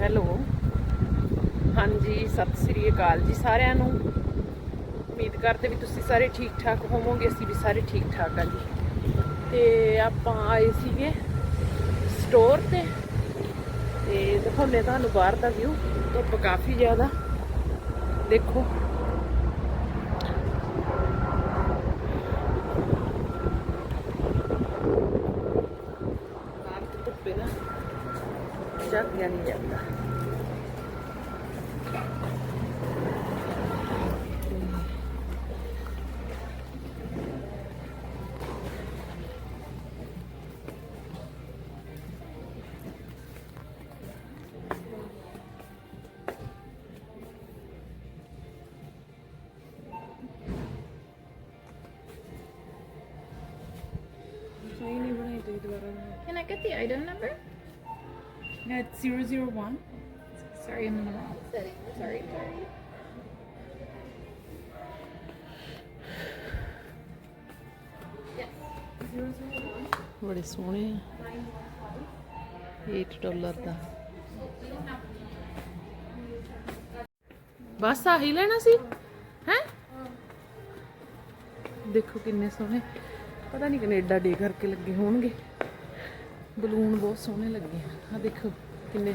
Hello. ਹਾਂਜੀ, ਸਤਿ ਸ੍ਰੀ ਅਕਾਲ ਜੀ ਸਾਰਿਆਂ ਨੂੰ। ਉਮੀਦ ਕਰਦੇ ਵੀ ਤੁਸੀਂ ਸਾਰੇ ਠੀਕ ਠਾਕ ਹੋਵੋਗੇ, ਅਸੀਂ ਵੀ ਸਾਰੇ ਠੀਕ ਠਾਕ ਆ ਜੀ। ਤੇ ਆਪਾਂ ਆਏ ਸੀਗੇ ਸਟੋਰ ਤੇ। ਤੇ ਦਿਖਾਉਂਦੇ ਤੁਹਾਨੂੰ ਬਾਹਰ ਦਾ ਵਿਊ ਧੁੱਪ ਕਾਫੀ ਜ਼ਿਆਦਾ। ਦੇਖੋ ਬਾਹਰ ਤੇ ਧੁੱਪੇ ਨਾ ਝਾਕਿਆ ਨਹੀਂ ਜਾਂਦਾ ਸਹੀ ਨਹੀਂ ਬਣਾਈ ਤੇ ਦੁਬਾਰਾ Can I get the item number? ਨਾ 001 Sorry, I'm in the wrong setting. Sorry, sorry. ਬੜੇ ਸੋਹਣੇ ਆ 8 ਡਾਲਰ ਦਾ ਬਸ ਆਹੀ ਲੈਣਾ ਸੀ ਹੈ ਦੇਖੋ ਕਿੰਨੇ ਸੋਹਣੇ ਪਤਾ ਨਹੀਂ ਕੈਨੇਡਾ ਡੇ ਕਰਕੇ ਲੱਗੇ ਹੋਣਗੇ ਬਲੂਨ ਬਹੁਤ ਸੋਹਣੇ ਲੱਗੇ ਆ। ਆਹ ਦੇਖੋ ਕਿੰਨੇ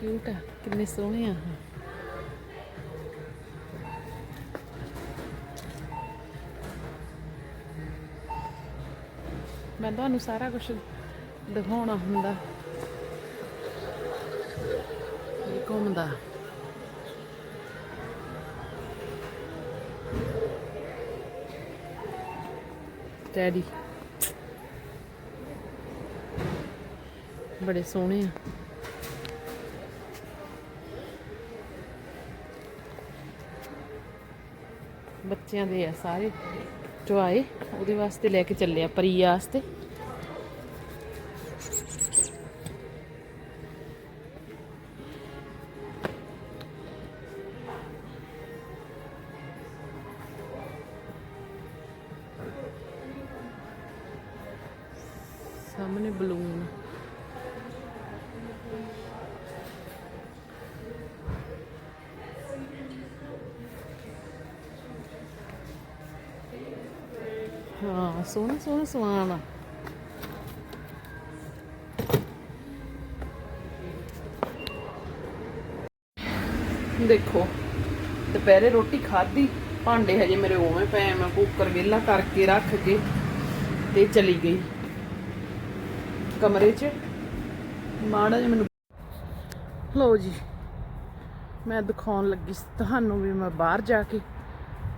ਕਿਊਟ ਆ, ਕਿੰਨੇ ਸੋਹਣੇ ਆ ਆਹ। ਮੈਂ ਤੁਹਾਨੂੰ ਸਾਰਾ ਕੁਝ ਦਿਖਾਉਣਾ ਹੁੰਦਾ। ਇਹ ਘੁੰਮਦਾ ਡੈਡੀ ਬੜੇ ਸੋਹਣੇ ਆ। ਬੱਚਿਆਂ ਦੇ ਆ ਸਾਰੇ। ਜੋ ਉਹਦੇ ਵਾਸਤੇ ਲੈ ਕੇ ਚੱਲੇ ਆ ਪ੍ਰੀਆ ਵਾਸਤੇ। ਸਾਹਮਣੇ ਬਲੂਨ। ਹਾਂ ਸੋਹਣਾ ਸੋਹਣਾ ਸਮਾਨ ਆ ਦੇਖੋ, ਦੁਪਹਿਰੇ ਰੋਟੀ ਖਾਧੀ, ਭਾਂਡੇ ਹਜੇ ਮੇਰੇ ਉਵੇਂ ਪਏ ਮੈਂ ਕੁੱਕਰ ਵਿਹਲਾ ਕਰਕੇ ਰੱਖ ਕੇ ਤੇ ਚਲੀ ਗਈ। ਕਮਰੇ 'ਚ। ਮਾੜਾ ਜਿਹਾ ਮੈਨੂੰ ਲਓ ਜੀ, ਮੈਂ ਦਿਖਾਉਣ ਲੱਗੀ ਤੁਹਾਨੂੰ ਵੀ ਮੈਂ ਬਾਹਰ ਜਾ ਕੇ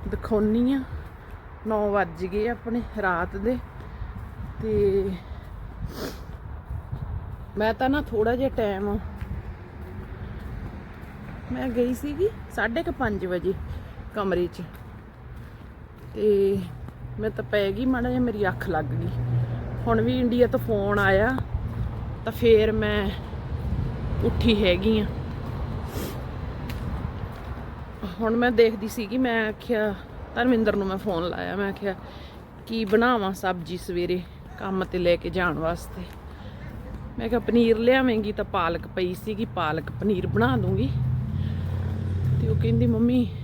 ਦਿਖਾਉਣੀ ਆ। 9 ਵੱਜ ਗਏ ਆਪਣੇ ਰਾਤ ਦੇ ਤੇ ਮੈਂ ਤਾਂ ਨਾ ਥੋੜਾ ਜਿਹਾ ਟਾਈਮ ਮੈਂ ਗਈ ਸੀਗੀ 5:30 ਵਜੇ ਕਮਰੇ 'ਚ ਤੇ ਮੈਂ ਤਾਂ ਪੈ ਗਈ ਮਾੜਾ ਜਿਹਾ, ਮੇਰੀ ਅੱਖ ਲੱਗ ਗਈ। ਹੁਣ ਵੀ ਇੰਡੀਆ ਤੋਂ ਫੋਨ ਆਇਆ ਤਾਂ ਫੇਰ ਮੈਂ ਉੱਠੀ ਹੈਗੀ ਆ। ਹੁਣ ਮੈਂ ਦੇਖਦੀ ਸੀਗੀ, ਮੈਂ ਆਖਿਆ ਧਰਮਿੰਦਰ ਨੂੰ ਮੈਂ ਫੋਨ ਲਾਇਆ, ਮੈਂ ਕਿਹਾ, ਕੀ ਬਣਾਵਾਂ ਸਬਜੀ ਸਵੇਰੇ ਕੰਮ ਤੇ ਲੈ ਕੇ ਜਾਣ ਵਾਸਤੇ? ਮੈਂ ਕਿਹਾ, ਪਨੀਰ ਲਿਆਵੇਂਗੀ, ਤਾਂ ਪਾਲਕ ਪਈ ਸੀਗੀ, ਪਾਲਕ ਪਨੀਰ ਬਣਾ ਦੂੰਗੀ। ਤੇ ਉਹ ਕਹਿੰਦੀ, ਮੰਮੀ,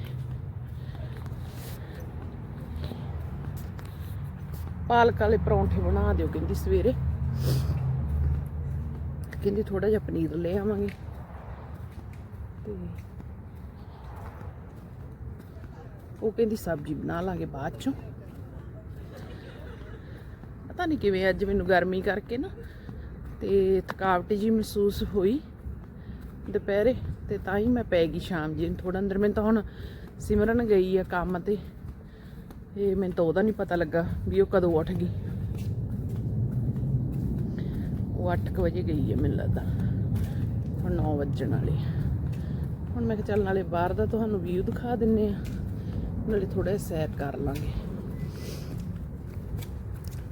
ਪਾਲਕ ਵਾਲੇ ਪਰੌਂਠੇ ਬਣਾ ਦਿਓ। ਕਹਿੰਦੀ, ਸਵੇਰੇ। ਕਹਿੰਦੀ ਥੋੜਾ ਜਿਹਾ ਪਨੀਰ ਲੈ ਆਵਾਂਗੇ। ਤੇ ਉਹ ਕਹਿੰਦੀ ਸਬਜ਼ੀ ਬਣਾ ਲਾਂਗੇ ਬਾਅਦ ਚੋਂ। ਪਤਾ ਨਹੀਂ ਕਿਵੇਂ ਅੱਜ ਮੈਨੂੰ ਗਰਮੀ ਕਰਕੇ ਨਾ ਤੇ ਥਕਾਵਟ ਜੀ ਮਹਿਸੂਸ ਹੋਈ ਦੁਪਹਿਰੇ ਤੇ ਤਾਂ ਹੀ ਮੈਂ ਪੈ ਗਈ ਸ਼ਾਮ ਜੀ ਥੋੜਾ ਅੰਦਰ। ਮੈਨੂੰ ਤਾਂ ਹੁਣ ਸਿਮਰਨ ਗਈ ਆ ਕੰਮ ਤੇ। ਇਹ ਮੈਨੂੰ ਤਾਂ ਉਹਦਾ ਨਹੀਂ ਪਤਾ ਲੱਗਾ ਵੀ ਉਹ ਕਦੋਂ ਉੱਠ ਗਈ। ਉਹ 8 ਵਜੇ ਗਈ ਹੈ ਮੈਨੂੰ ਲੱਗਦਾ। ਹੁਣ 9 ਵੱਜਣ ਵਾਲੇ ਹੁਣ ਮੈਂ ਕਿਹਾ ਚੱਲ ਨਾਲੇ ਬਾਹਰ ਦਾ ਤੁਹਾਨੂੰ ਵਿਊ ਦਿਖਾ ਦਿੰਨੇ ਆ। ਨਾਲੇ ਥੋੜਾ ਸੈਰ ਕਰ ਲਾਂਗੇ।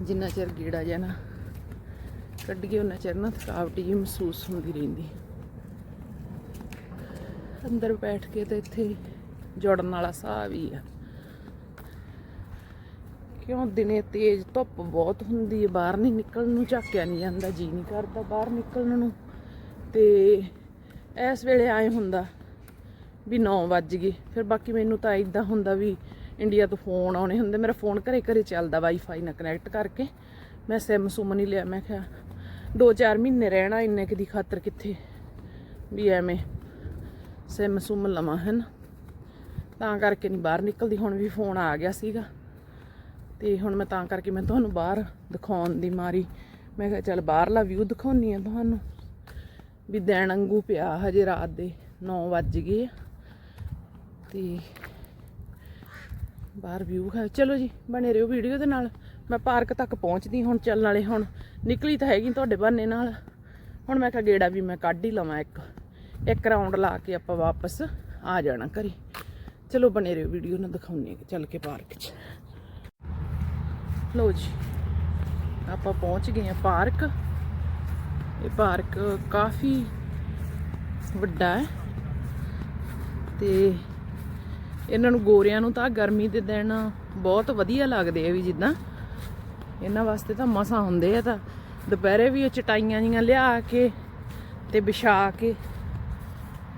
ਜਿੰਨਾ ਚਿਰ ਗੇੜਾ ਜਿਹਾ ਨਾ ਕੱਢੀਏ ਉਹਨਾਂ ਚਿਰ ਨਾ ਥਕਾਵਟ ਜੀ ਮਹਿਸੂਸ ਹੁੰਦੀ ਰਹਿੰਦੀ। ਅੰਦਰ ਬੈਠ ਕੇ ਤੇ ਇੱਥੇ ਜੁੜਨ ਵਾਲਾ ਸਾਹ ਵੀ ਆ। ਕਿਉਂ ਦਿਨੇ ਤੇਜ਼ ਧੁੱਪ ਬਹੁਤ ਹੁੰਦੀ ਹੈ ਬਾਹਰ ਨਹੀਂ ਨਿਕਲਣ ਨੂੰ ਝਾਕਿਆ ਨਹੀਂ ਜਾਂਦਾ, ਜੀ ਨਹੀਂ ਕਰਦਾ ਬਾਹਰ ਨਿਕਲਣ ਨੂੰ। ਤੇ ਇਸ ਵੇਲੇ ਆਏ ਹੁੰਦਾ ਵੀ 9 ਵੱਜ ਗਏ। ਫਿਰ ਬਾਕੀ ਮੈਨੂੰ ਤਾਂ ਇਦਾਂ ਹੁੰਦਾ ਵੀ ਇੰਡੀਆ ਤੋਂ ਫੋਨ ਆਉਣੇ ਹੁੰਦੇ। ਮੇਰਾ ਫੋਨ ਘਰੇ ਘਰੇ ਚੱਲਦਾ ਵਾਈਫਾਈ ਨਾਲ ਕਨੈਕਟ ਕਰਕੇ। ਮੈਂ ਸਿਮ ਸੁਮ ਨਹੀਂ ਲਿਆ। ਮੈਂ ਕਿਹਾ 2-4 ਮਹੀਨੇ ਰਹਿਣਾ ਇੰਨੇ ਕੁ ਦੀ ਖਾਤਰ ਕਿੱਥੇ? ਵੀ ਐਵੇਂ ਸਿਮ ਸੁਮ ਲਵਾਂ, ਹਨ? ਤਾਂ ਕਰਕੇ ਨਹੀਂ ਬਾਹਰ ਨਿਕਲਦੀ। ਹੁਣ ਵੀ ਫੋਨ ਆ ਗਿਆ ਸੀਗਾ। ਤੇ ਹੁਣ ਮੈਂ ਤਾਂ ਕਰਕੇ ਮੈਂ ਤੁਹਾਨੂੰ ਬਾਹਰ ਦਿਖਾਉਣ ਦੀ ਮਾਰੀ। ਮੈਂ ਕਿਹਾ ਚੱਲ ਬਾਹਰਲਾ ਵਿਊ ਦਿਖਾਉਣੀ ਆ ਤੁਹਾਨੂੰ। ਵੀ ਦਿਨ ਅੰਗੂ ਪਿਆ ਹਜੇ ਰਾਤ ਦੇ। 9 ਵੱਜ ਗਏ ਆ। ਤੇ ਬਾਹਰ ਵਿਊ ਹੈ ਚਲੋ ਜੀ, ਬਣੇ ਰਹੋ ਵੀਡੀਓ ਦੇ ਨਾਲ। ਮੈਂ ਪਾਰਕ ਤੱਕ ਪਹੁੰਚਦੀ, ਹੁਣ ਚੱਲਣ ਵਾਲੇ ਹੁਣ ਨਿਕਲੀ ਤਾਂ ਹੈਗੀ ਤੁਹਾਡੇ ਬਹਾਨੇ ਨਾਲ। ਹੁਣ ਮੈਂ ਕਿਹਾ ਗੇੜਾ ਵੀ ਮੈਂ ਕੱਢ ਹੀ ਲਵਾਂ ਇੱਕ। ਇੱਕ ਰਾਉਂਡ ਲਾ ਕੇ ਆਪਾਂ ਵਾਪਸ ਆ ਜਾਣਾ ਘਰੇ। ਚਲੋ ਬਣੇ ਰਹੋ ਵੀਡੀਓ ਨਾਲ ਦਿਖਾਉਂਦੇ ਹਾਂ, ਚੱਲ ਕੇ ਪਾਰਕ 'ਚ। ਲਓ ਜੀ, ਆਪਾਂ ਪਹੁੰਚ ਗਏ ਆ ਪਾਰਕ ਇਹ ਪਾਰਕ ਕਾਫੀ ਵੱਡਾ ਹੈ। ਤੇ ਇਹਨਾਂ ਨੂੰ ਗੋਰਿਆਂ ਨੂੰ ਤਾਂ ਗਰਮੀ ਦੇ ਦਿਨ ਬਹੁਤ ਵਧੀਆ ਲੱਗਦੇ ਆ ਵੀ ਜਿੱਦਾਂ। ਇਹਨਾਂ ਵਾਸਤੇ ਤਾਂ ਮਸਾਂ ਹੁੰਦੇ ਆ ਤਾਂ ਦੁਪਹਿਰੇ ਵੀ ਉਹ ਚਟਾਈਆਂ ਜੀਆਂ ਲਿਆ ਕੇ ਤੇ ਵਿਛਾ ਕੇ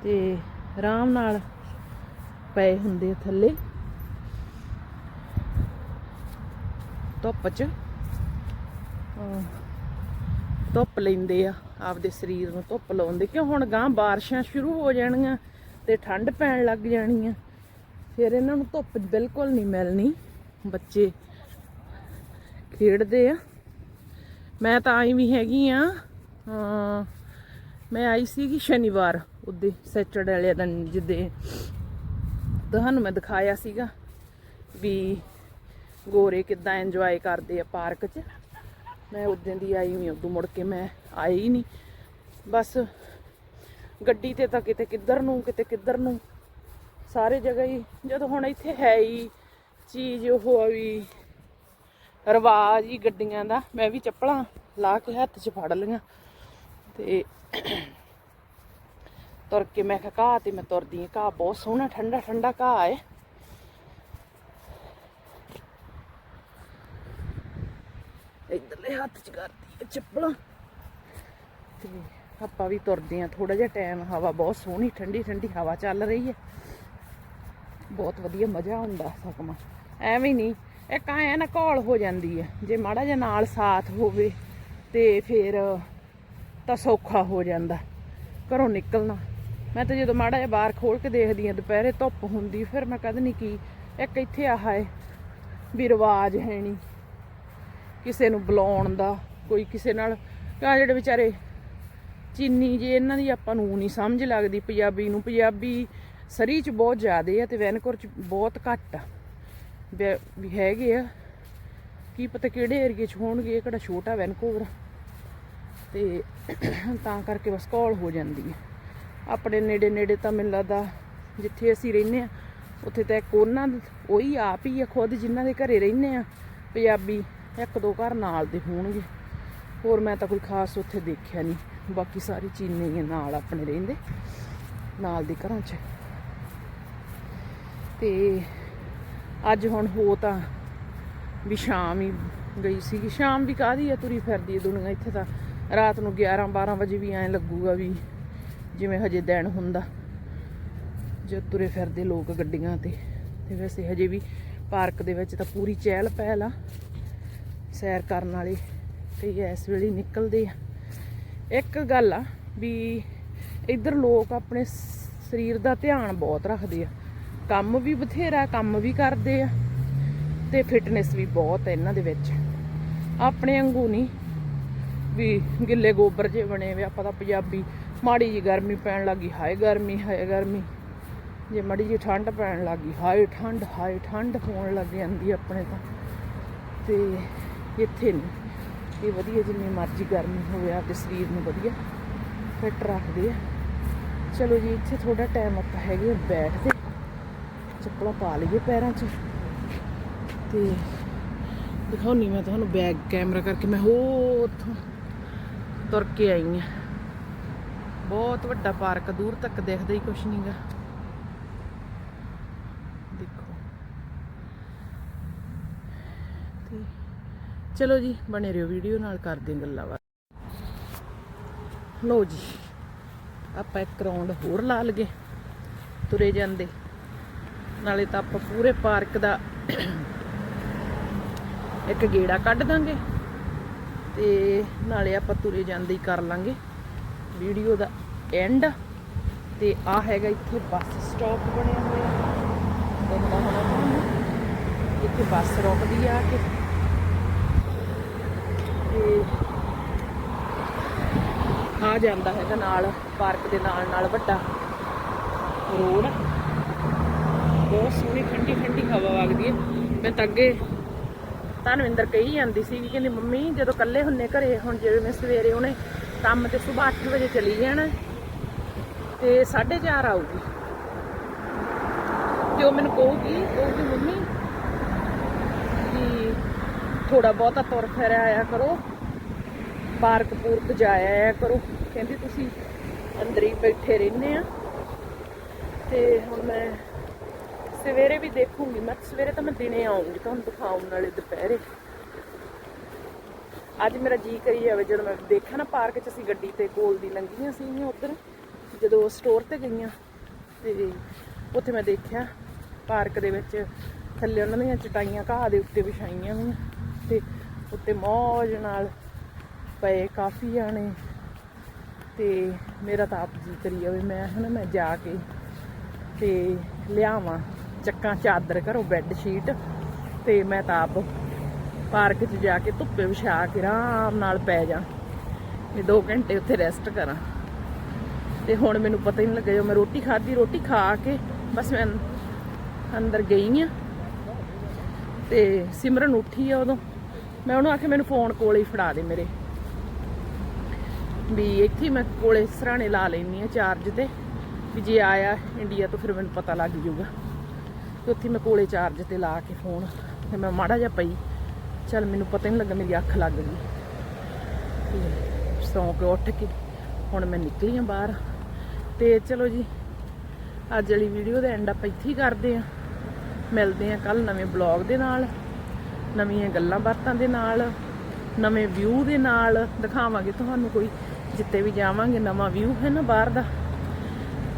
ਤੇ ਆਰਾਮ ਨਾਲ ਪਏ ਹੁੰਦੇ ਆ ਥੱਲੇ। ਧੁੱਪ 'ਚ ਧੁੱਪ ਲੈਂਦੇ ਆ ਆਪਦੇ ਸਰੀਰ ਨੂੰ ਧੁੱਪ ਲਾਉਂਦੇ ਕਿਉਂ ਹੁਣ ਗਾਂ ਬਾਰਿਸ਼ਾਂ ਸ਼ੁਰੂ ਹੋ ਜਾਣੀਆਂ ਤੇ ਠੰਡ ਪੈਣ ਲੱਗ ਜਾਣੀ ਆ। ਫਿਰ ਇਹਨਾਂ ਨੂੰ ਧੁੱਪ ਬਿਲਕੁਲ ਨਹੀਂ ਮਿਲਣੀ। ਬੱਚੇ ਖੇਡਦੇ ਆ। ਮੈਂ ਤਾਂ ਆਈ ਵੀ ਹੈਗੀ ਆ, ਹਾਂ, ਮੈਂ ਆਈ ਸੀਗੀ ਸ਼ਨੀਵਾਰ ਉਹਦੇ ਸੈਚਰਡੇ ਵਾਲੇ ਦਿਨ ਜਿੱਦੇ ਤੁਹਾਨੂੰ ਮੈਂ ਦਿਖਾਇਆ ਸੀਗਾ ਵੀ ਗੋਰੇ ਕਿੱਦਾਂ ਇੰਜੋਏ ਕਰਦੇ ਆ ਪਾਰਕ 'ਚ। ਮੈਂ ਉਦੋਂ ਦੀ ਆਈ ਵੀ ਉਦੋਂ ਮੁੜ ਕੇ ਮੈਂ ਆਈ ਨਹੀਂ। ਬਸ ਗੱਡੀ ਤੇ ਤਾਂ ਕਿਤੇ ਕਿੱਧਰ ਨੂੰ, ਕਿਤੇ ਕਿੱਧਰ ਨੂੰ ਸਾਰੇ ਜਗ੍ਹਾ ਹੀ, ਜਦੋਂ ਹੁਣ ਇੱਥੇ ਹੈ ਹੀ ਚੀਜ਼ ਉਹ ਵੀ ਰਿਵਾਜ ਹੀ ਗੱਡੀਆਂ ਦਾ, ਮੈਂ ਵੀ ਚੱਪਲਾਂ ਲਾ ਕੇ ਹੱਥ 'ਚ ਫੜ ਲਈਆਂ ਤੇ ਤੁਰ ਕੇ ਮੈਂ ਕਿਹਾ ਘਾਹ ਤੇ ਮੈਂ ਤੁਰਦੀ ਹਾਂ, ਘਾਹ ਬਹੁਤ ਸੋਹਣਾ, ਠੰਡਾ ਠੰਡਾ ਘਾਹ ਹੈ। ਇਧਰਲੇ ਹੱਥ 'ਚ ਕਰਦੀ ਹੈ ਚੱਪਲਾਂ। ਤੇ ਆਪਾਂ ਵੀ ਤੁਰਦੇ ਆ ਥੋੜਾ ਜਿਹਾ ਟਾਈਮ ਹਵਾ ਬਹੁਤ ਸੋਹਣੀ, ਠੰਡੀ ਠੰਡੀ ਹਵਾ ਚੱਲ ਰਹੀ ਹੈ। ਬਹੁਤ ਵਧੀਆ ਮਜ਼ਾ ਆਉਂਦਾ ਸਕਮਾ। ਐਵੇਂ ਨਹੀਂ, ਇੱਕ ਐ ਨਾ ਘੋਲ ਹੋ ਜਾਂਦੀ ਹੈ ਜੇ ਮਾੜਾ ਜਿਹਾ ਨਾਲ ਸਾਥ ਹੋਵੇ ਤੇ ਫਿਰ ਤਾਂ ਸੌਖਾ ਹੋ ਜਾਂਦਾ, ਘਰੋਂ ਨਿਕਲਣਾ। ਮੈਂ ਤਾਂ ਜਦੋਂ ਮਾੜਾ ਜਿਹਾ ਬਾਹਰ ਖੋਲ ਕੇ ਦੇਖਦੀ ਆ, ਦੁਪਹਿਰੇ ਧੁੱਪ ਹੁੰਦੀ, ਫਿਰ ਮੈਂ ਕਦ ਨਹੀਂ ਕੀ, ਇੱਕ ਇੱਥੇ ਆਹ ਹੈ ਵੀ ਰਿਵਾਜ ਹੈ ਨਹੀਂ ਕਿਸੇ ਨੂੰ ਬੁਲਾਉਣ ਦਾ, ਕੋਈ ਕਿਸੇ ਨਾਲ ਆ ਜਿਹੜੇ ਵਿਚਾਰੇ ਚੀਨੀ ਜੇ, ਇਹਨਾਂ ਦੀ ਆਪਾਂ ਨੂੰ ਨਹੀਂ ਸਮਝ ਲੱਗਦੀ, ਪੰਜਾਬੀ ਨੂੰ ਪੰਜਾਬੀ ਸਰੀ ਚ ਬਹੁਤ ਜ਼ਿਆਦੇ ਆ ਤੇ ਵੈਨਕੁਰ ਚ ਬਹੁਤ ਘੱਟ ਆ। ਵੀ ਵੀ ਹੈਗੇ ਆ। ਕੀ ਪਤਾ ਕਿਹੜੇ ਏਰੀਏ ਚ ਹੋਣਗੇ, ਇਹ ਕਿਹੜਾ ਛੋਟਾ ਵੈਨਕੂਵਰ ਤੇ ਤਾਂ ਕਰਕੇ ਬਸ ਕਾਲ ਹੋ ਜਾਂਦੀ ਹੈ ਆਪਣੇ ਨੇੜੇ ਨੇੜੇ ਤਾਂ ਮੈਨੂੰ ਲੱਗਦਾ ਜਿੱਥੇ ਅਸੀਂ ਰਹਿੰਦੇ ਆ, ਉੱਥੇ ਤਾਂ ਇੱਕ ਉਹਨਾਂ ਉਹੀ ਆਪ ਹੀ ਆ ਖੁਦ ਜਿਨ੍ਹਾਂ ਦੇ ਘਰੇ ਰਹਿੰਦੇ ਆ। ਪੰਜਾਬੀ ਇੱਕ ਦੋ ਘਰ ਨਾਲ ਦੇ ਹੋਣਗੇ। ਹੋਰ ਮੈਂ ਤਾਂ ਕੋਈ ਖਾਸ ਉੱਥੇ ਦੇਖਿਆ ਨਹੀਂ। ਬਾਕੀ ਸਾਰੀ ਚੀਨੀ ਆ ਨਾਲ ਆਪਣੇ ਰਹਿੰਦੇ, ਨਾਲ ਦੇ ਘਰਾਂ 'ਚ। ਤੇ ਅੱਜ ਹੁਣ ਹੋ ਤਾਂ ਵੀ ਸ਼ਾਮ ਹੀ ਗਈ ਸੀਗੀ। ਸ਼ਾਮ ਵੀ ਕਾਹਦੀ ਆ ਤੁਰੀ ਫਿਰਦੀ ਹੈ ਦੁਨੀਆ? ਇੱਥੇ ਤਾਂ ਰਾਤ ਨੂੰ 11 12 ਵਜੇ ਵੀ ਐਂ ਲੱਗੂਗਾ ਵੀ ਜਿਵੇਂ ਹਜੇ ਦਿਨ ਹੁੰਦਾ। ਜੇ ਤੁਰੇ ਫਿਰਦੇ ਲੋਕ ਗੱਡੀਆਂ ਤੇ। ਤੇ ਵੈਸੇ ਹਜੇ ਵੀ ਪਾਰਕ ਦੇ ਵਿੱਚ ਤਾਂ ਪੂਰੀ ਚਹਿਲ ਪਹਿਲ ਆ। ਸੈਰ ਕਰਨ ਵਾਲੇ ਤੇ ਇਸ ਵੇਲੇ ਨਿਕਲਦੇ ਆ। ਇੱਕ ਗੱਲ ਆ ਵੀ ਇੱਧਰ ਲੋਕ ਆਪਣੇ ਸ- ਸਰੀਰ ਦਾ ਧਿਆਨ ਬਹੁਤ ਰੱਖਦੇ ਆ। ਕੰਮ ਵੀ ਬਥੇਰਾ, ਕੰਮ ਵੀ ਕਰਦੇ ਆ ਤੇ ਫਿਟਨੈਸ ਵੀ ਬਹੁਤ ਹੈ ਇਹਨਾਂ ਦੇ ਵਿੱਚ। ਆਪਣੇ ਵਾਂਗੂ ਨਹੀਂ ਵੀ ਗਿੱਲੇ ਗੋਬਰ ਜੇ ਬਣੇ ਵੇ ਆਪਾਂ ਤਾਂ ਪੰਜਾਬੀ, ਮਾੜੀ ਜੀ ਗਰਮੀ ਪੈਣ ਲੱਗੀ ਹਾਏ ਗਰਮੀ ਹਾਏ ਗਰਮੀ। ਜੇ ਮਾੜੀ ਜੀ ਠੰਡ ਪੈਣ ਲੱਗੀ ਹਾਏ ਠੰਡ ਹਾਏ ਠੰਡ ਹੋਣ ਲੱਗ ਜਾਂਦੀ ਆਪਣੇ ਤਾਂ। ਤੇ ਇੱਥੇ ਨਹੀਂ। ਇਹ ਵਧੀਆ ਜਿੰਨੀ ਮਰਜ਼ੀ ਗਰਮੀ ਹੋਵੇ ਆਪਣੇ ਸਰੀਰ ਨੂੰ ਵਧੀਆ ਫਿੱਟ ਰੱਖਦੇ ਆ। ਚਲੋ ਜੀ, ਇੱਥੇ ਥੋੜਾ ਟਾਈਮ ਆਪਾਂ ਹੈਗੇ ਆ, ਬੈਠਦੇ ਚੱਪਲਾਂ ਪਾ ਲਈਏ ਪੈਰਾਂ 'ਚ। ਤੇ ਦਿਖਾਉਣੀ ਮੈਂ ਤੁਹਾਨੂੰ ਬੈਕ ਕੈਮਰਾ ਕਰਕੇ, ਮੈਂ ਹੋ ਉੱਥੋਂ ਤੁਰ ਕੇ ਆਈ ਆ ਬਹੁਤ ਵੱਡਾ ਪਾਰਕ, ਦੂਰ ਤੱਕ ਦਿਖਦਾ ਹੀ ਕੁਛ ਨਹੀਂਗਾ ਦੇਖੋ। ਤੇ ਚਲੋ ਜੀ, ਬਣੇ ਰਹੋ ਵੀਡੀਓ ਨਾਲ, ਕਰਦੇ ਗੱਲਾਂ ਬਾਤ। ਲਓ ਜੀ, ਆਪਾਂ ਇੱਕ ਰਾਉਂਡ ਹੋਰ ਲਾ ਲਗੇ ਤੁਰੇ ਜਾਂਦੇ। ਨਾਲੇ ਤਾਂ ਆਪਾਂ ਪੂਰੇ ਪਾਰਕ ਦਾ ਇੱਕ ਗੇੜਾ ਕੱਢ ਦਾਂਗੇ ਤੇ ਨਾਲੇ ਆਪਾਂ ਤੁਰੇ ਜਾਂਦੇ ਹੀ ਕਰ ਲਾਂਗੇ। ਵੀਡੀਓ ਦਾ ਐਂਡ ਤੇ ਆ ਹੈਗਾ ਇੱਥੇ ਬੱਸ ਸਟਾਪ ਬਣਿਆ ਹੋਇਆ ਦਿਖਦਾ ਹੋਣਾ ਤੁਹਾਨੂੰ ਇੱਥੇ ਬੱਸ ਰੁਕਦੀ ਆ ਕੇ। ਤੇ ਆ ਜਾਂਦਾ ਹੈਗਾ ਨਾਲ, ਪਾਰਕ ਦੇ ਨਾਲ ਨਾਲ ਵੱਡਾ ਰੋਡ। ਬਹੁਤ ਸੋਹਣੀ ਠੰਡੀ ਠੰਡੀ ਹਵਾ ਵਗਦੀ ਹੈ। ਮੈਂ ਤਾਂ ਅੱਗੇ ਧਨਵਿੰਦਰ ਕਹੀ ਜਾਂਦੀ ਸੀ ਕਹਿੰਦੀ, ਮੰਮੀ, ਜਦੋਂ ਇਕੱਲੇ ਹੁੰਨੇ ਘਰੇ, ਹੁਣ ਜਿਵੇਂ ਮੈਂ ਸਵੇਰੇ ਉਹਨੇ ਕੰਮ ਤੇ ਸਵੇਰ 8 ਵਜੇ ਚਲੀ ਜਾਣਾ, ਤੇ 4:30 ਆਊਗੀ। ਤੇ ਉਹ ਮੈਨੂੰ ਕਹੂਗੀ ਕਹੂਗੀ, ਮੰਮੀ ਕਿ ਥੋੜਾ ਬਹੁਤਾ ਤੁਰ ਫਿਰ ਆਇਆ ਕਰੋ, ਪਾਰਕ ਪੂਰਕ ਜਾਇਆ ਕਰੋ। ਕਹਿੰਦੀ, ਤੁਸੀਂ ਅੰਦਰ ਹੀ ਬੈਠੇ ਰਹਿੰਦੇ ਆ, ਤੇ ਹੁਣ ਮੈਂ ਸਵੇਰੇ ਵੀ ਦੇਖੂੰਗੀ, ਮੈਂ ਸਵੇਰੇ ਤਾਂ ਮੈਂ ਦਿਨੇ ਆਉਂਗੀ ਤੁਹਾਨੂੰ ਦਿਖਾਉਣ ਨਾਲੇ ਦੁਪਹਿਰੇ। ਅੱਜ ਮੇਰਾ ਜੀ ਕਰੀ ਜਾਵੇ, ਜਦੋਂ ਮੈਂ ਦੇਖਿਆ ਨਾ ਪਾਰਕ 'ਚ ਅਸੀਂ ਗੱਡੀ ਤੇ ਕੋਲ ਦੀ ਲੰਘੀਆਂ ਸੀਗੀਆਂ ਉੱਧਰ, ਜਦੋਂ ਸਟੋਰ ਤੇ ਗਈਆਂ, ਤੇ ਉੱਥੇ ਮੈਂ ਦੇਖਿਆ ਪਾਰਕ ਦੇ ਵਿੱਚ ਥੱਲੇ ਉਹਨਾਂ ਦੀਆਂ ਚਟਾਈਆਂ ਘਾਹ ਦੇ ਉੱਤੇ ਵਿਛਾਈਆਂ ਹੋਈਆਂ, ਤੇ ਉੱਤੇ ਮੌਜ ਨਾਲ ਪਏ ਕਾਫੀ ਜਾਣੇ, ਤੇ ਮੇਰਾ ਤਾਂ ਆਪ ਜੀ ਕਰੀ ਜਾਵੇ, ਮੈਂ ਹਨਾ, ਮੈਂ ਜਾ ਕੇ ਤੇ ਲਿਆਵਾਂ। ਚੱਕਾਂ ਚਾਦਰ ਘਰੋਂ ਬੈੱਡ ਸ਼ੀਟ ਤੇ ਮੈਂ ਤਾਂ ਆਪ ਪਾਰਕ 'ਚ ਜਾ ਕੇ ਧੁੱਪੇ ਵਿਛਾ ਕੇ ਆਰਾਮ ਨਾਲ ਪੈ ਜਾ। ਇਹ 2 ਘੰਟੇ ਉੱਥੇ ਰੈਸਟ ਕਰਾਂ। ਤੇ ਹੁਣ ਮੈਨੂੰ ਪਤਾ ਹੀ ਨਹੀਂ ਲੱਗਿਆ, ਜਦੋਂ ਮੈਂ ਰੋਟੀ ਖਾਧੀ, ਰੋਟੀ ਖਾ ਕੇ ਬਸ ਮੈਂ ਅੰਦਰ ਗਈ ਆ। ਤੇ ਸਿਮਰਨ ਉੱਠੀ ਆ ਉਦੋਂ। ਮੈਂ ਉਹਨੂੰ ਆਖਿਆ, ਮੈਨੂੰ ਫੋਨ ਕੋਲੇ ਹੀ ਫੜਾ ਦੇ ਮੇਰੇ। ਵੀ ਇੱਥੇ ਮੈਂ ਕੋਲੇ ਸਰਾਣੇ ਲਾ ਲੈਣੀ ਆ ਚਾਰਜ ਤੇ। ਵੀ ਜੇ ਆਇਆ ਇੰਡੀਆ ਤੋਂ ਫਿਰ ਮੈਨੂੰ ਪਤਾ ਲੱਗ ਜਾਊਗਾ। ਤੇ ਉੱਥੇ ਮੈਂ ਕੋਲੇ ਚਾਰਜ ਤੇ ਲਾ ਕੇ ਫੋਨ ਤੇ ਮੈਂ ਮਾੜਾ ਜਿਹਾ ਪਈ। ਚਲ ਮੈਨੂੰ ਪਤਾ ਨਹੀਂ ਲੱਗਾ, ਮੇਰੀ ਅੱਖ ਲੱਗ ਗਈ। ਤੇ ਸੌਂ ਕੇ ਉੱਠ ਕੇ ਹੁਣ ਮੈਂ ਨਿਕਲੀ ਆ ਬਾਹਰ। ਤੇ ਚਲੋ ਜੀ, ਅੱਜ ਵਾਲੀ ਵੀਡੀਓ ਦਾ ਐਂਡ ਆਪਾਂ ਇੱਥੇ ਹੀ ਕਰਦੇ ਆ। ਮਿਲਦੇ ਆ ਕੱਲ ਨਵੇਂ ਬਲੌਗ ਦੇ ਨਾਲ, ਨਵੀਆਂ ਗੱਲਾਂ ਬਾਤਾਂ ਦੇ ਨਾਲ, ਨਵੇਂ ਵਿਊ ਦੇ ਨਾਲ। ਦਿਖਾਵਾਂਗੇ ਤੁਹਾਨੂੰ ਕੋਈ ਜਿੱਤੇ ਵੀ ਜਾਵਾਂਗੇ ਨਵਾਂ ਵਿਊ ਹੈ ਨਾ ਬਾਹਰ ਦਾ।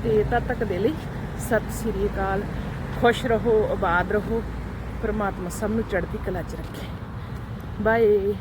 ਤੇ ਤਦ ਤੱਕ ਦੇ ਲਈ ਸਤਿ ਸ੍ਰੀ ਅਕਾਲ। ਖੁਸ਼ ਰਹੋ ਆਬਾਦ ਰਹੋ ਪਰਮਾਤਮਾ ਸਭ ਨੂੰ ਚੜ੍ਹਦੀ ਕਲਾ 'ਚ ਰੱਖੇ। ਬਾਏ